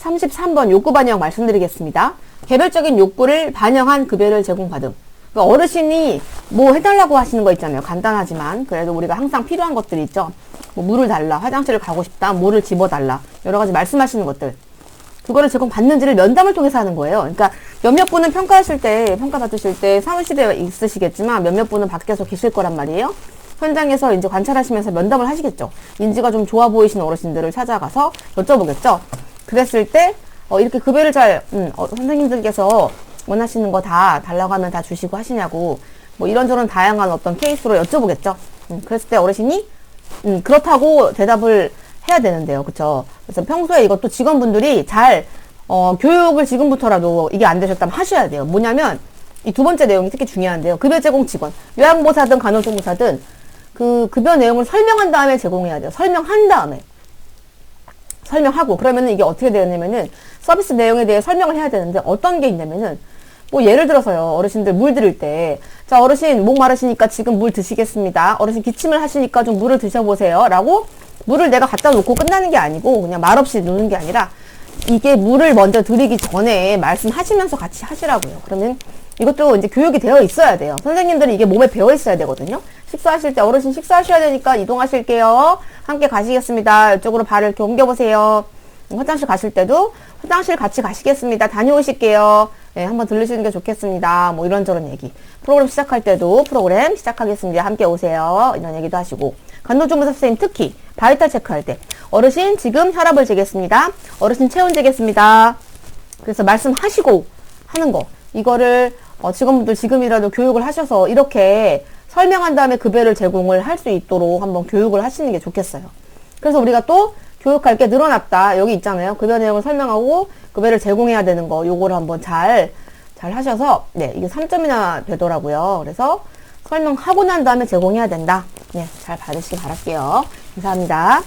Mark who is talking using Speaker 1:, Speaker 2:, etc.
Speaker 1: 33번 욕구 반영 말씀드리겠습니다. 개별적인 욕구를 반영한 급여를 제공받음. 그러니까 어르신이 뭐 해달라고 하시는 거 있잖아요. 간단하지만 그래도 우리가 항상 필요한 것들이 있죠. 뭐 물을 달라, 화장실을 가고 싶다, 물을 집어달라, 여러 가지 말씀하시는 것들. 그거를 제공받는지를 면담을 통해서 하는 거예요. 그러니까 몇몇 분은 평가하실 때, 평가 받으실 때 사무실에 있으시겠지만 몇몇 분은 밖에서 계실 거란 말이에요. 현장에서 이제 관찰하시면서 면담을 하시겠죠. 인지가 좀 좋아 보이시는 어르신들을 찾아가서 여쭤보겠죠. 그랬을 때, 어, 이렇게 급여를 잘, 음, 어, 선생님들께서 원하시는 거 다 달라고 하면 다 주시고 하시냐고, 뭐 이런저런 다양한 어떤 케이스로 여쭤보겠죠. 음, 그랬을 때 어르신이, 음, 그렇다고 대답을 해야 되는데요. 그쵸? 그래서 평소에 이것도 직원분들이 잘, 어, 교육을 지금부터라도 이게 안 되셨다면 하셔야 돼요. 뭐냐면, 이 두 번째 내용이 특히 중요한데요. 급여 제공 직원. 요양보사든 간호조무사든 그 급여 내용을 설명한 다음에 제공해야 돼요. 설명한 다음에. 설명하고 그러면은 이게 어떻게 되냐면은 서비스 내용에 대해 설명을 해야 되는데 어떤 게 있냐면은 뭐 예를 들어서요. 어르신들 물 드릴 때 자 어르신 목 마르시니까 지금 물 드시겠습니다. 어르신 기침을 하시니까 좀 물을 드셔보세요. 라고 물을 내가 갖다 놓고 끝나는 게 아니고 그냥 말없이 놓는 게 아니라 이게 물을 먼저 드리기 전에 말씀하시면서 같이 하시라고요. 그러면 이것도 이제 교육이 되어 있어야 돼요. 선생님들이 이게 몸에 배어 있어야 되거든요 식사하실 때 어르신 식사하셔야 되니까 이동하실게요 함께 가시겠습니다 이쪽으로 발을 이렇게 옮겨보세요 화장실 가실 때도 화장실 같이 가시겠습니다. 다녀오실게요. 네, 한번 들르시는 게 좋겠습니다. 뭐 이런저런 얘기. 프로그램 시작할 때도 프로그램 시작하겠습니다. 함께 오세요. 이런 얘기도 하시고. 간호조무사 선생님 특히 바이탈 체크할 때 어르신 지금 혈압을 재겠습니다. 어르신 체온 재겠습니다. 그래서 말씀하시고 하는 거. 이거를 어, 직원분들 지금이라도 교육을 하셔서 이렇게 설명한 다음에 급여를 제공을 할 수 있도록 한번 교육을 하시는 게 좋겠어요. 그래서 우리가 또 교육할 게 늘어났다. 여기 있잖아요. 급여 내용을 설명하고 급여를 제공해야 되는 거. 요거를 한번 잘, 잘 하셔서, 네, 이게 3점이나 되더라고요. 그래서 설명하고 난 다음에 제공해야 된다. 네, 잘 받으시기 바랄게요. 감사합니다.